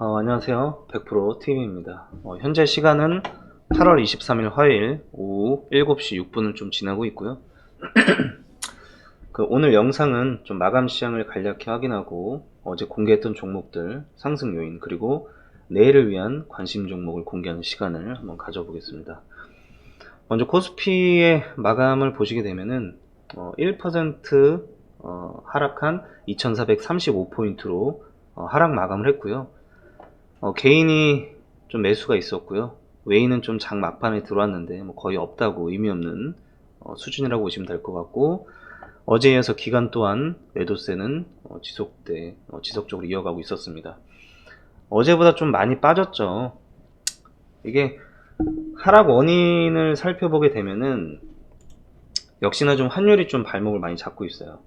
어, 안녕하세요. 100% TV입니다. 어, 현재 시간은 8월 23일 화요일 오후 7시 6분을 좀 지나고 있고요. 그 오늘 영상은 좀 마감 시장을 간략히 확인하고 어제 공개했던 종목들 상승 요인 그리고 내일을 위한 관심 종목을 공개하는 시간을 한번 가져보겠습니다. 먼저 코스피의 마감을 보시게 되면은 어, 1% 어, 하락한 2,435포인트로 어, 하락 마감을 했고요. 어, 개인이 좀 매수가 있었고요. 외인은 좀 장 막판에 들어왔는데 뭐 거의 없다고 의미 없는 어, 수준이라고 보시면 될 것 같고 어제에 이어서 기간 또한 매도세는 어, 지속돼 어, 지속적으로 이어가고 있었습니다. 어제보다 좀 많이 빠졌죠. 이게 하락 원인을 살펴보게 되면은 역시나 좀 환율이 좀 발목을 많이 잡고 있어요.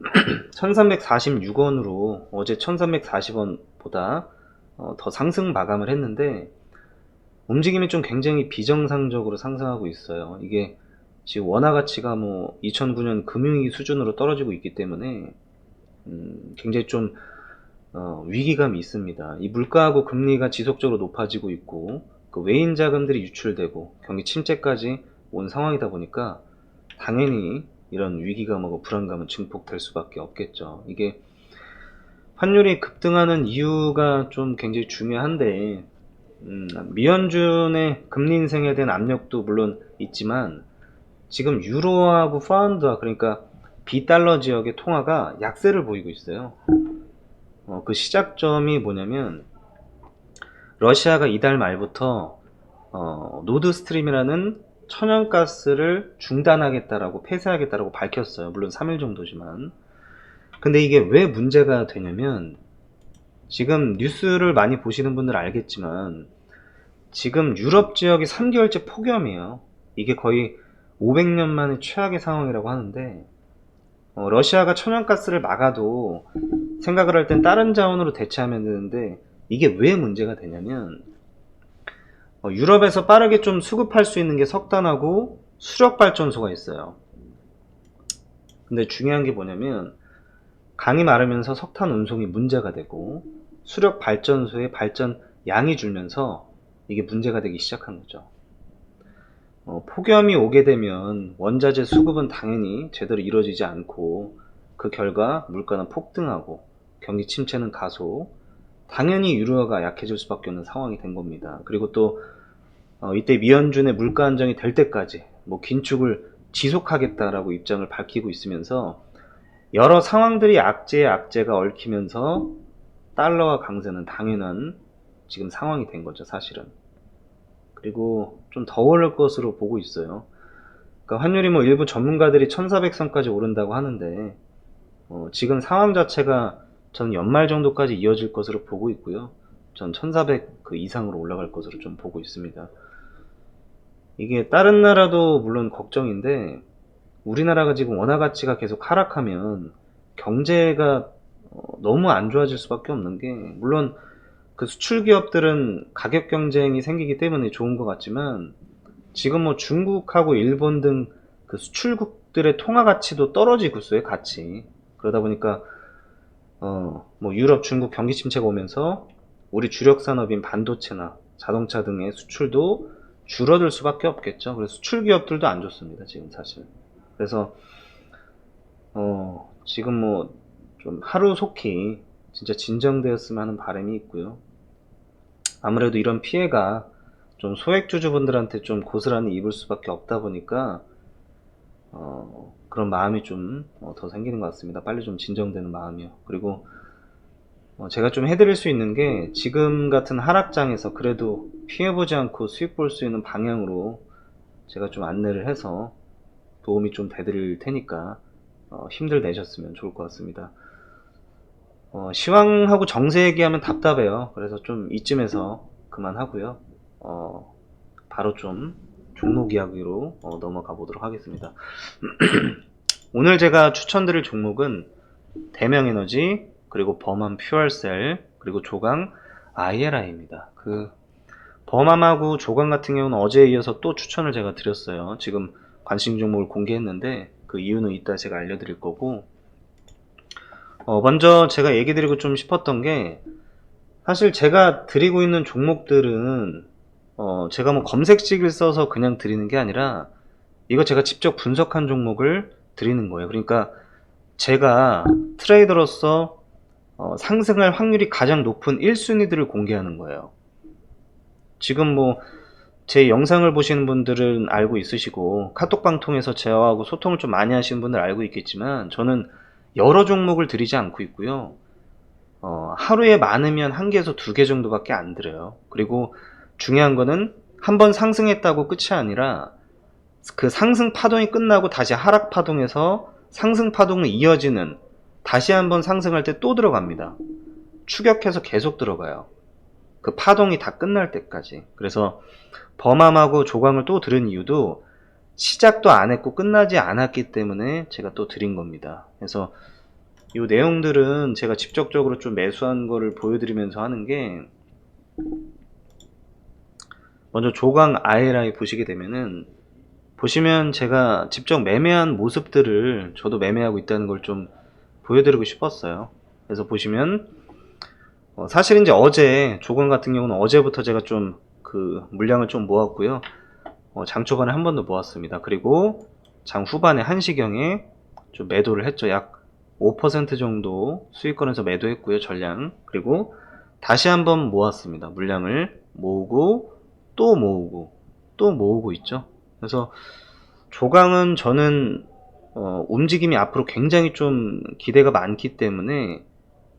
1346원으로 어제 1340원보다 어, 더 상승 마감을 했는데 움직임이 좀 굉장히 비정상적으로 상승하고 있어요. 이게 지금 원화 가치가 뭐 2009년 금융위기 수준으로 떨어지고 있기 때문에 음, 굉장히 좀 어, 위기감이 있습니다. 이 물가하고 금리가 지속적으로 높아지고 있고 그 외인 자금들이 유출되고 경기 침체까지 온 상황이다 보니까 당연히 이런 위기감하고 불안감은 증폭될 수밖에 없겠죠. 이게 환율이 급등하는 이유가 좀 굉장히 중요한데 음, 미연준의 금리 인상에 대한 압력도 물론 있지만 지금 유로하고 파운드와 그러니까 비달러 지역의 통화가 약세를 보이고 있어요. 어, 그 시작점이 뭐냐면 러시아가 이달 말부터 어, 노드 스트림이라는 천연가스를 중단하겠다라고 폐쇄하겠다라고 밝혔어요. 물론 3일 정도지만. 근데 이게 왜 문제가 되냐면 지금 뉴스를 많이 보시는 분들 알겠지만 지금 유럽 지역이 3개월째 폭염이에요. 이게 거의 500년 만에 최악의 상황이라고 하는데 어, 러시아가 천연가스를 막아도 생각을 할 땐 다른 자원으로 대체하면 되는데 이게 왜 문제가 되냐면 어, 유럽에서 빠르게 좀 수급할 수 있는 게 석탄하고 수력 발전소가 있어요. 근데 중요한 게 뭐냐면 강이 마르면서 석탄 운송이 문제가 되고 수력 발전소의 발전 양이 줄면서 이게 문제가 되기 시작한 거죠. 어, 폭염이 오게 되면 원자재 수급은 당연히 제대로 이루어지지 않고 그 결과 물가는 폭등하고 경기 침체는 가속, 당연히 유로화가 약해질 수밖에 없는 상황이 된 겁니다. 그리고 또 어, 이때 미연준의 물가 안정이 될 때까지 뭐 긴축을 지속하겠다라고 입장을 밝히고 있으면서 여러 상황들이 악재에 악재가 얽히면서 달러와 강세는 당연한 지금 상황이 된 거죠, 사실은. 그리고 좀 더 오를 것으로 보고 있어요. 그러니까 환율이 뭐 일부 전문가들이 1400선까지 오른다고 하는데 어, 지금 상황 자체가 저는 연말 정도까지 이어질 것으로 보고 있고요. 전 1400 그 이상으로 올라갈 것으로 좀 보고 있습니다. 이게 다른 나라도 물론 걱정인데 우리나라가 지금 원화 가치가 계속 하락하면 경제가 어, 너무 안 좋아질 수밖에 없는 게 물론 그 수출 기업들은 가격 경쟁이 생기기 때문에 좋은 것 같지만 지금 뭐 중국하고 일본 등 그 수출국들의 통화 가치도 떨어지고 있어요 같이. 그러다 보니까 어 뭐 유럽 중국 경기 침체가 오면서 우리 주력 산업인 반도체나 자동차 등의 수출도 줄어들 수밖에 없겠죠. 그래서 수출 기업들도 안 좋습니다 지금 사실 그래서 어 지금 뭐 좀 하루 속히 진짜 진정되었으면 하는 바람이 있고요 아무래도 이런 피해가 좀 소액주주분들한테 좀 고스란히 입을 수밖에 없다 보니까 어, 그런 마음이 좀 더 생기는 것 같습니다. 빨리 좀 진정되는 마음이요. 그리고 어, 제가 좀 해드릴 수 있는 게 지금 같은 하락장에서 그래도 피해보지 않고 수익 볼 수 있는 방향으로 제가 좀 안내를 해서 도움이 좀 되드릴 테니까 어, 힘들 내셨으면 좋을 것 같습니다. 어, 시황하고 정세 얘기하면 답답해요. 그래서 좀 이쯤에서 그만하고요. 어, 바로 좀 종목 이야기로 어, 넘어가 보도록 하겠습니다. 오늘 제가 추천드릴 종목은 대명에너지 그리고 범함 퓨얼셀 그리고 조강 ILI입니다. 그 범함하고 조강 같은 경우는 어제에 이어서 또 추천을 제가 드렸어요. 지금 관심 종목을 공개했는데 그 이유는 이따 제가 알려드릴 거고 어, 먼저 제가 얘기 드리고 좀 싶었던 게 사실 제가 드리고 있는 종목들은 어, 제가 뭐 검색식을 써서 그냥 드리는 게 아니라 이거 제가 직접 분석한 종목을 드리는 거예요. 그러니까 제가 트레이더로서 어, 상승할 확률이 가장 높은 1순위들을 공개하는 거예요. 지금 뭐 제 영상을 보시는 분들은 알고 있으시고 카톡방 통해서 저하고 소통을 좀 많이 하시는 분들 알고 있겠지만 저는 여러 종목을 드리지 않고 있고요. 어, 하루에 많으면 한 개에서 두 개 정도밖에 안 들어요. 그리고 중요한 거는 한 번 상승했다고 끝이 아니라 그 상승 파동이 끝나고 다시 하락 파동에서 상승 파동을 이어지는 다시 한번 상승할 때 또 들어갑니다. 추격해서 계속 들어가요. 그 파동이 다 끝날 때까지. 그래서 범함하고 조광을 또 들은 이유도 시작도 안 했고 끝나지 않았기 때문에 제가 또 드린 겁니다. 그래서 이 내용들은 제가 직접적으로 좀 매수한 거를 보여드리면서 하는 게 먼저 조광 ILI 보시게 되면은 보시면 제가 직접 매매한 모습들을 저도 매매하고 있다는 걸 좀 보여드리고 싶었어요. 그래서 보시면 어, 사실 이제 어제 조광 같은 경우는 어제부터 제가 좀 그 물량을 좀 모았고요. 어, 장 초반에 한 번 더 모았습니다. 그리고 장 후반에 1시경에 좀 매도를 했죠. 약 5% 정도 수익권에서 매도했고요. 전량. 그리고 다시 한번 모았습니다. 물량을 모으고 또 모으고 또 모으고 있죠. 그래서 조강은 저는 어, 움직임이 앞으로 굉장히 좀 기대가 많기 때문에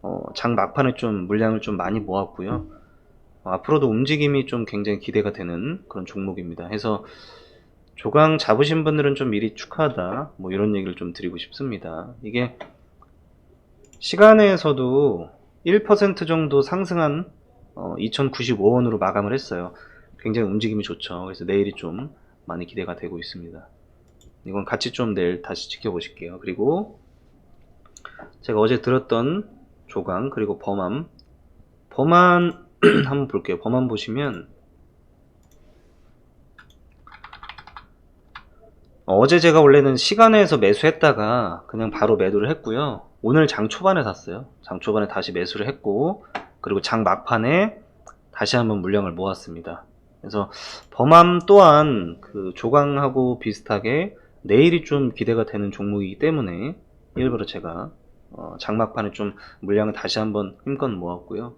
어, 장 막판에 좀 물량을 좀 많이 모았고요. 어, 앞으로도 움직임이 좀 굉장히 기대가 되는 그런 종목입니다. 해서 조강 잡으신 분들은 좀 미리 축하하다 뭐 이런 얘기를 좀 드리고 싶습니다. 이게 시간에서도 1% 정도 상승한 어, 2095원으로 마감을 했어요. 굉장히 움직임이 좋죠. 그래서 내일이 좀 많이 기대가 되고 있습니다. 이건 같이 좀 내일 다시 지켜보실게요. 그리고 제가 어제 들었던 조강 그리고 범함 범함 한번 볼게요. 범함 보시면 어제 제가 원래는 시간에서 매수했다가 그냥 바로 매도를 했고요. 오늘 장 초반에 샀어요. 장 초반에 다시 매수를 했고 그리고 장 막판에 다시 한번 물량을 모았습니다. 그래서 범함 또한 그 조강하고 비슷하게 내일이 좀 기대가 되는 종목이기 때문에 일부러 제가 어, 장막판에 좀 물량을 다시 한번 힘껏 모았고요.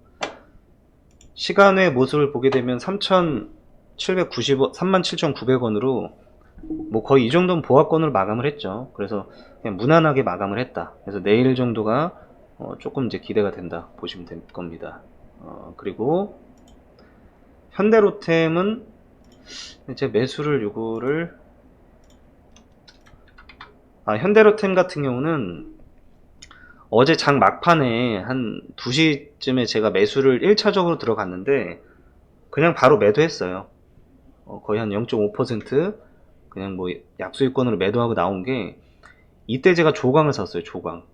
시간의 모습을 보게 되면 3,790원, 37,900원으로 뭐 거의 이 정도는 보합권으로 마감을 했죠. 그래서 그냥 무난하게 마감을 했다. 그래서 내일 정도가 어, 조금 이제 기대가 된다 보시면 될 겁니다. 어, 그리고 현대로템은 제 매수를 요거를 아, 현대로템 같은 경우는 어제 장 막판에 한 2시쯤에 제가 매수를 1차적으로 들어갔는데 그냥 바로 매도했어요. 어, 거의 한 0.5% 그냥 뭐 약수익권으로 매도하고 나온 게 이때 제가 조광을 샀어요. 조광.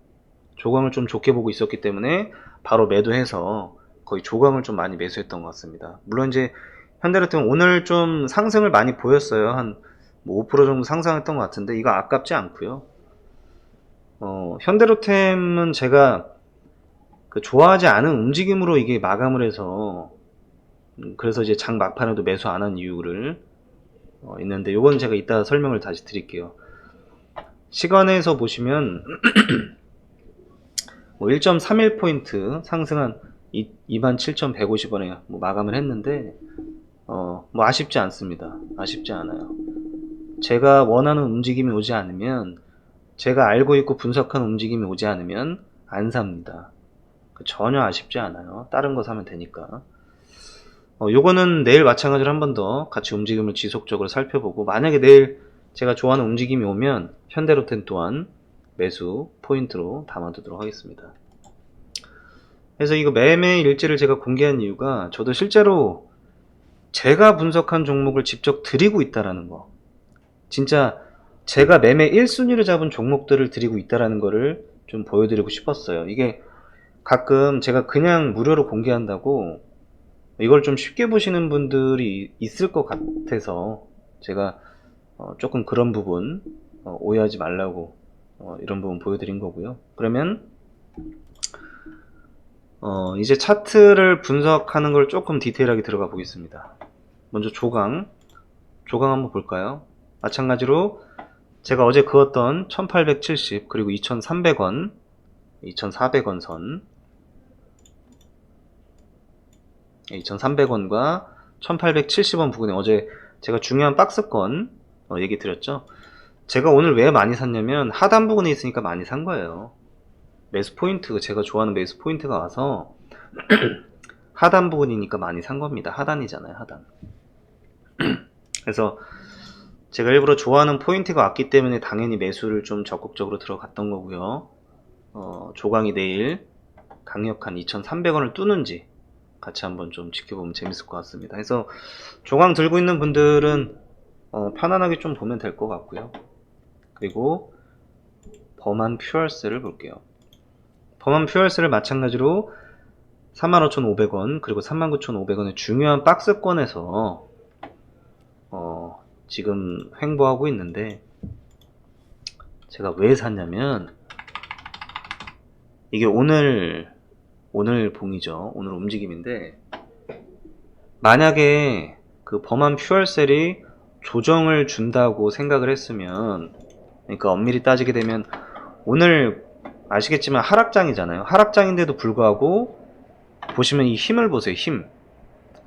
조광을 좀 좋게 보고 있었기 때문에 바로 매도해서 거의 조광을 좀 많이 매수했던 것 같습니다. 물론 이제 현대로템 오늘 좀 상승을 많이 보였어요. 한 뭐5% 정도 상승했던 것 같은데 이거 아깝지 않고요. 어, 현대로템은 제가 그 좋아하지 않은 움직임으로 이게 마감을 해서 음, 그래서 이제 장 막판에도 매수 안 한 이유를 어, 있는데 요건 제가 이따 설명을 다시 드릴게요. 시간에서 보시면 뭐 1.31포인트 상승한 27,150원에 뭐 마감을 했는데 어, 뭐 아쉽지 않습니다. 아쉽지 않아요. 제가 원하는 움직임이 오지 않으면 제가 알고 있고 분석한 움직임이 오지 않으면 안 삽니다. 그 전혀 아쉽지 않아요. 다른 거 사면 되니까. 어, 요거는 내일 마찬가지로 한 번 더 같이 움직임을 지속적으로 살펴보고 만약에 내일 제가 좋아하는 움직임이 오면 현대로텐 또한 매수 포인트로 담아두도록 하겠습니다. 그래서 이거 매매 일지를 제가 공개한 이유가 저도 실제로 제가 분석한 종목을 직접 드리고 있다라는 거. 진짜 제가 매매 1순위를 잡은 종목들을 드리고 있다라는 거를 좀 보여드리고 싶었어요. 이게 가끔 제가 그냥 무료로 공개한다고 이걸 좀 쉽게 보시는 분들이 있을 것 같아서 제가 어, 조금 그런 부분 어, 오해하지 말라고 어, 이런 부분 보여드린 거고요. 그러면 어, 이제 차트를 분석하는 걸 조금 디테일하게 들어가 보겠습니다. 먼저 조강. 조강 한번 볼까요? 마찬가지로 제가 어제 그었던 1870 그리고 2300원, 2400원 선 2,300원과 1,870원 부근에 어제 제가 중요한 박스권 어, 얘기 드렸죠. 제가 오늘 왜 많이 샀냐면 하단 부분에 있으니까 많이 산 거예요. 매수 포인트, 제가 좋아하는 매수 포인트가 와서 하단 부분이니까 많이 산 겁니다. 하단이잖아요, 하단. 그래서 제가 일부러 좋아하는 포인트가 왔기 때문에 당연히 매수를 좀 적극적으로 들어갔던 거고요. 어, 조강이 내일 강력한 2,300원을 뚫는지 같이 한번 좀 지켜보면 재밌을 것 같습니다. 그래서 조강 들고 있는 분들은 어, 편안하게 좀 보면 될 것 같고요. 그리고 범한 퓨얼스를 볼게요. 범한 퓨얼스를 마찬가지로 35,500원 그리고 39,500원의 중요한 박스권에서 어, 지금 횡보하고 있는데 제가 왜 샀냐면 이게 오늘 오늘 봉이죠. 오늘 움직임인데 만약에 그 범한 퓨얼셀이 조정을 준다고 생각을 했으면 그러니까 엄밀히 따지게 되면 오늘 아시겠지만 하락장이잖아요. 하락장인데도 불구하고 보시면 이 힘을 보세요. 힘.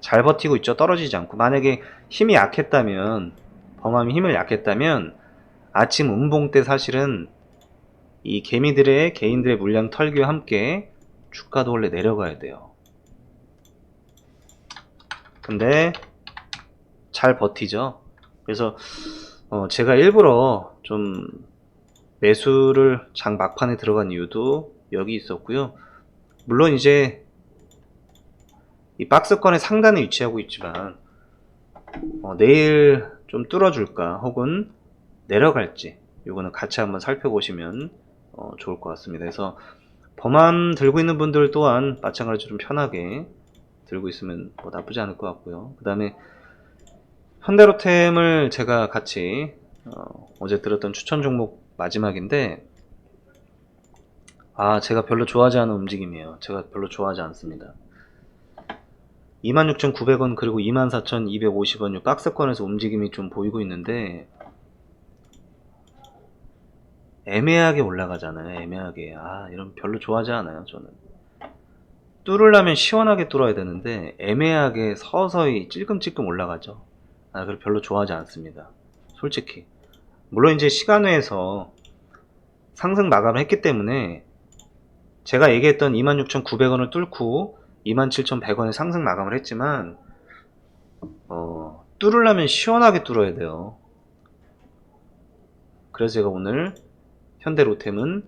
잘 버티고 있죠. 떨어지지 않고. 만약에 힘이 약했다면 범함이 힘을 약했다면 아침 음봉 때 사실은 이 개미들의 개인들의 물량 털기와 함께 주가도 원래 내려가야 돼요. 근데 잘 버티죠. 그래서 어, 제가 일부러 좀 매수를 장 막판에 들어간 이유도 여기 있었고요. 물론 이제 이 박스권의 상단에 위치하고 있지만 어, 내일 좀 뚫어줄까 혹은 내려갈지 이거는 같이 한번 살펴보시면 어, 좋을 것 같습니다. 그래서 범함 들고 있는 분들 또한 마찬가지로 좀 편하게 들고 있으면 뭐 나쁘지 않을 것 같고요. 그 다음에 현대로템을 제가 같이 어, 제 들었던 추천 종목 마지막인데 아 제가 별로 좋아하지 않은 움직임이에요. 제가 별로 좋아하지 않습니다. 26,900원 그리고 24,250원 이 박스권에서 움직임이 좀 보이고 있는데 애매하게 올라가잖아요. 애매하게. 아, 이런 별로 좋아하지 않아요, 저는. 뚫으려면 시원하게 뚫어야 되는데 애매하게 서서히 찔끔찔끔 올라가죠. 아, 그걸 별로 좋아하지 않습니다. 솔직히. 물론 이제 시간 외에서 상승 마감을 했기 때문에 제가 얘기했던 26,900원을 뚫고 27,100원에 상승 마감을 했지만 어, 뚫으려면 시원하게 뚫어야 돼요. 그래서 제가 오늘 현대로템은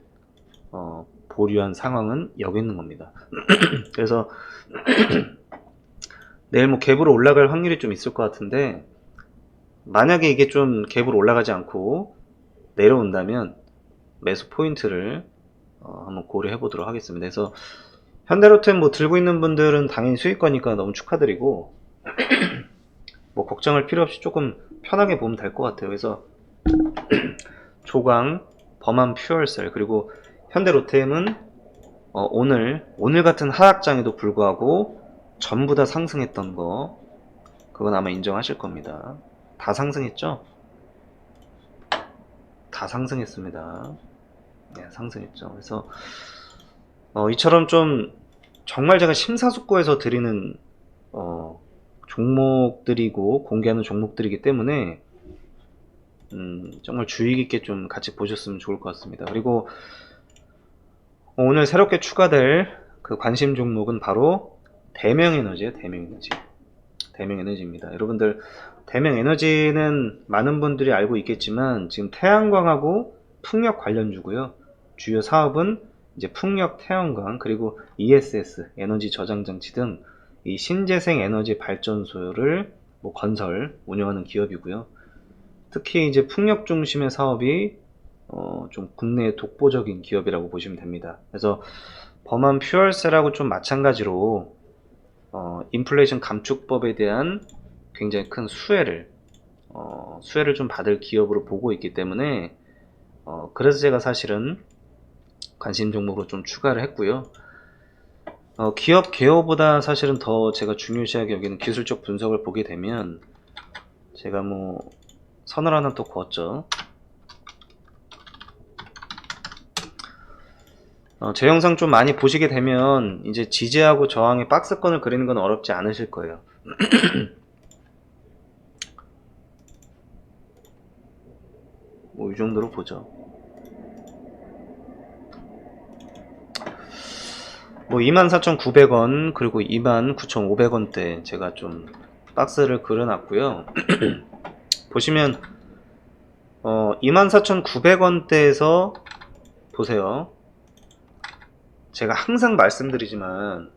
어, 보류한 상황은 여기 있는 겁니다. 그래서 내일 뭐 갭으로 올라갈 확률이 좀 있을 것 같은데 만약에 이게 좀 갭으로 올라가지 않고 내려온다면 매수 포인트를 어, 한번 고려해 보도록 하겠습니다. 그래서 현대로템 뭐 들고 있는 분들은 당연히 수익 거니까 너무 축하드리고 뭐 걱정할 필요 없이 조금 편하게 보면 될 것 같아요. 그래서 조강 범한 퓨얼셀 그리고 현대로템은 어, 오늘 오늘 같은 하락장에도 불구하고 전부 다 상승했던 거 그건 아마 인정하실 겁니다. 다 상승했죠? 다 상승했습니다. 네, 상승했죠. 그래서 어, 이처럼 좀 정말 제가 심사숙고해서 드리는 어, 종목들이고 공개하는 종목들이기 때문에 음, 정말 주의 깊게 좀 같이 보셨으면 좋을 것 같습니다. 그리고 오늘 새롭게 추가될 그 관심 종목은 바로 대명에너지예요. 대명에너지. 대명에너지입니다. 여러분들 대명에너지는 많은 분들이 알고 있겠지만 지금 태양광하고 풍력 관련주고요. 주요 사업은 이제 풍력, 태양광 그리고 ESS 에너지 저장 장치 등 이 신재생 에너지 발전소를 뭐 건설 운영하는 기업이고요. 특히 이제 풍력 중심의 사업이 어, 좀 국내 독보적인 기업이라고 보시면 됩니다. 그래서 범한 퓨얼셀하고 좀 마찬가지로 어, 인플레이션 감축법에 대한 굉장히 큰 수혜를 어, 수혜를 좀 받을 기업으로 보고 있기 때문에 어, 그래서 제가 사실은 관심 종목으로 좀 추가를 했고요. 어, 기업 개요보다 사실은 더 제가 중요시하게 여기는 기술적 분석을 보게 되면 제가 뭐 선을 하나 또 그었죠. 어, 제 영상 좀 많이 보시게 되면 이제 지지하고 저항의 박스권을 그리는 건 어렵지 않으실 거예요. 뭐 이 정도로 보죠. 뭐 24,900원 그리고 29,500원대 제가 좀 박스를 그려놨고요. 보시면 어 24,900원대에서 보세요. 제가 항상 말씀드리지만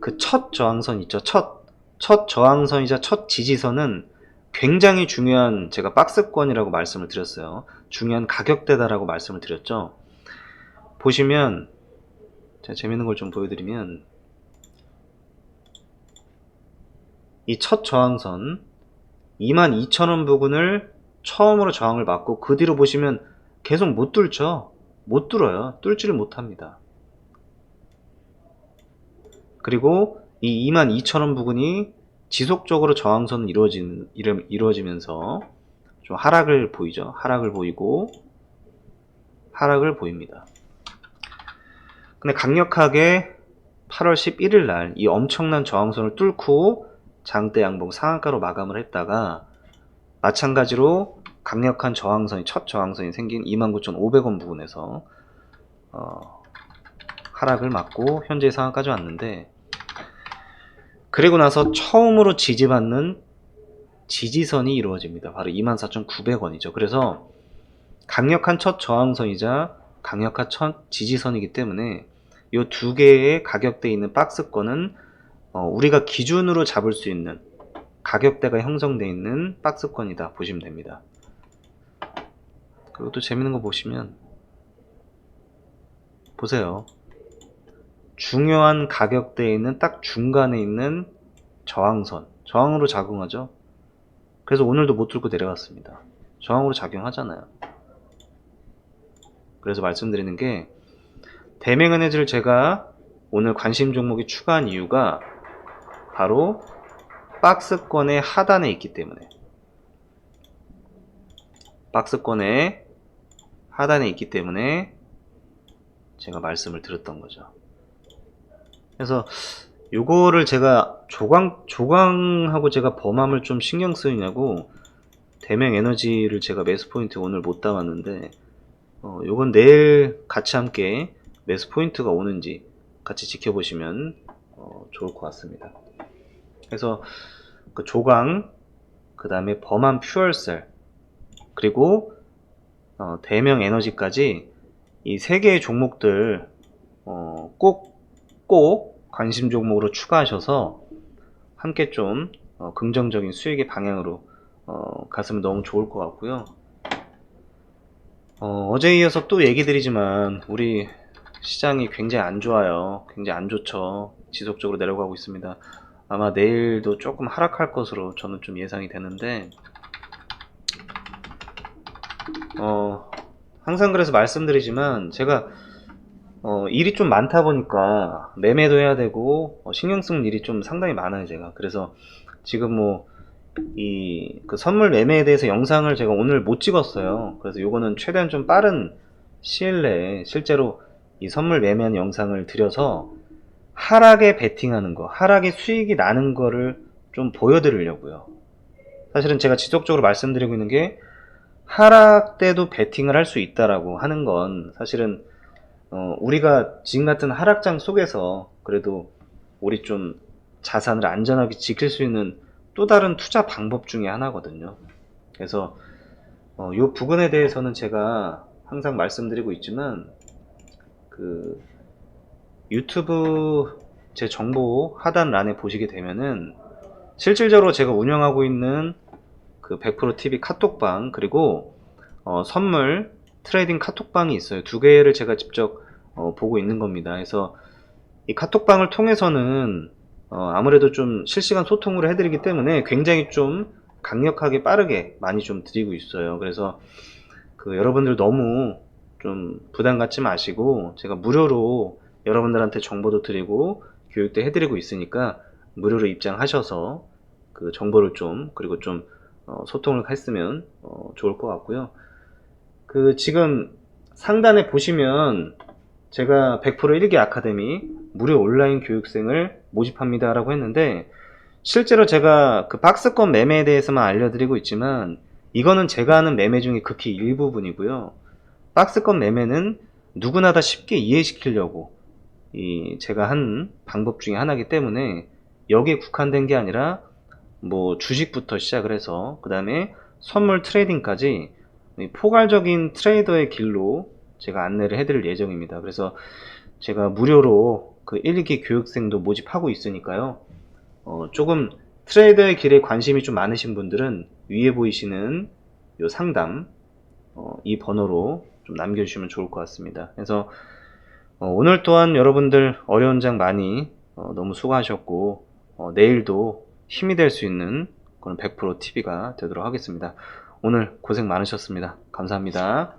그 첫 저항선 있죠. 첫, 첫 저항선이자 첫 지지선은 굉장히 중요한 제가 박스권이라고 말씀을 드렸어요. 중요한 가격대다라고 말씀을 드렸죠. 보시면 제가 재밌는 걸 좀 보여드리면 이 첫 저항선 22,000원 부근을 처음으로 저항을 맞고 그 뒤로 보시면 계속 못 뚫죠. 못 뚫어요. 뚫지를 못합니다. 그리고 이 22,000원 부근이 지속적으로 저항선은 이루어진, 이루- 이루어지면서 좀 하락을 보이죠. 하락을 보이고 하락을 보입니다. 근데 강력하게 8월 11일 날 이 엄청난 저항선을 뚫고 장대 양봉 상한가로 마감을 했다가 마찬가지로 강력한 저항선이 첫 저항선이 생긴 29,500원 부근에서 어, 하락을 맞고 현재 상한까지 왔는데 그리고 나서 처음으로 지지받는 지지선이 이루어집니다. 바로 24,900원이죠. 그래서 강력한 첫 저항선이자 강력한 첫 지지선이기 때문에 이 두 개의 가격대에 있는 박스권은 어, 우리가 기준으로 잡을 수 있는 가격대가 형성되어 있는 박스권이다 보시면 됩니다. 그리고 또 재밌는 거 보시면 보세요. 중요한 가격대에 있는 딱 중간에 있는 저항선 저항으로 작용하죠. 그래서 오늘도 못 들고 내려갔습니다. 저항으로 작용하잖아요. 그래서 말씀드리는 게 대명은해지를 제가 오늘 관심 종목이 추가한 이유가 바로 박스권의 하단에 있기 때문에 박스권의 하단에 있기 때문에 제가 말씀을 드렸던 거죠. 그래서 요거를 제가 조강 조강하고 제가 범함을 좀 신경 쓰이냐고 대명 에너지를 제가 매수 포인트 오늘 못 담았는데 어, 요건 내일 같이 함께 매수 포인트가 오는지 같이 지켜보시면 어, 좋을 것 같습니다. 그래서 그 조강, 그 다음에 범한 퓨얼셀, 그리고 어, 대명 에너지까지 이 세 개의 종목들 어, 꼭, 꼭 관심 종목으로 추가하셔서 함께 좀 어, 긍정적인 수익의 방향으로 어, 갔으면 너무 좋을 것 같고요. 어, 어제 이어서 또 얘기 드리지만 우리 시장이 굉장히 안 좋아요. 굉장히 안 좋죠. 지속적으로 내려가고 있습니다. 아마 내일도 조금 하락할 것으로 저는 좀 예상이 되는데, 어, 항상 그래서 말씀드리지만, 제가, 어, 일이 좀 많다 보니까, 매매도 해야 되고, 어, 신경 쓰는 일이 좀 상당히 많아요, 제가. 그래서, 지금 뭐, 이, 그 선물 매매에 대해서 영상을 제가 오늘 못 찍었어요. 그래서 요거는 최대한 좀 빠른 시일 내에, 실제로 이 선물 매매한 영상을 드려서, 하락에 베팅하는 거, 하락에 수익이 나는 거를 좀 보여드리려고요. 사실은 제가 지속적으로 말씀드리고 있는 게 하락 때도 베팅을 할 수 있다라고 하는 건 사실은 어, 우리가 지금 같은 하락장 속에서 그래도 우리 좀 자산을 안전하게 지킬 수 있는 또 다른 투자 방법 중에 하나거든요. 그래서 어, 이 부분에 대해서는 제가 항상 말씀드리고 있지만 그 유튜브 제 정보 하단란에 보시게 되면은 실질적으로 제가 운영하고 있는 그 100% TV 카톡방 그리고 어, 선물 트레이딩 카톡방이 있어요. 두 개를 제가 직접 어, 보고 있는 겁니다. 그래서 이 카톡방을 통해서는 어, 아무래도 좀 실시간 소통을 해드리기 때문에 굉장히 좀 강력하게 빠르게 많이 좀 드리고 있어요. 그래서 그 여러분들 너무 좀 부담 갖지 마시고 제가 무료로 여러분들한테 정보도 드리고 교육도 해드리고 있으니까 무료로 입장하셔서 그 정보를 좀 그리고 좀 어, 소통을 했으면 어, 좋을 것 같고요. 그 지금 상단에 보시면 제가 100% 일기 아카데미 무료 온라인 교육생을 모집합니다 라고 했는데 실제로 제가 그 박스권 매매에 대해서만 알려드리고 있지만 이거는 제가 하는 매매 중에 극히 일부분이고요. 박스권 매매는 누구나 다 쉽게 이해시키려고 이 제가 한 방법 중에 하나이기 때문에 여기에 국한된 게 아니라 뭐 주식부터 시작을 해서 그 다음에 선물 트레이딩까지 이 포괄적인 트레이더의 길로 제가 안내를 해드릴 예정입니다. 그래서 제가 무료로 그 1, 2기 교육생도 모집하고 있으니까요. 어, 조금 트레이더의 길에 관심이 좀 많으신 분들은 위에 보이시는 요 상담 어, 이 번호로 좀 남겨주시면 좋을 것 같습니다. 그래서 어, 오늘 또한 여러분들 어려운 장 많이 어, 너무 수고하셨고 어, 내일도 힘이 될 수 있는 그런 100% TV가 되도록 하겠습니다. 오늘 고생 많으셨습니다. 감사합니다.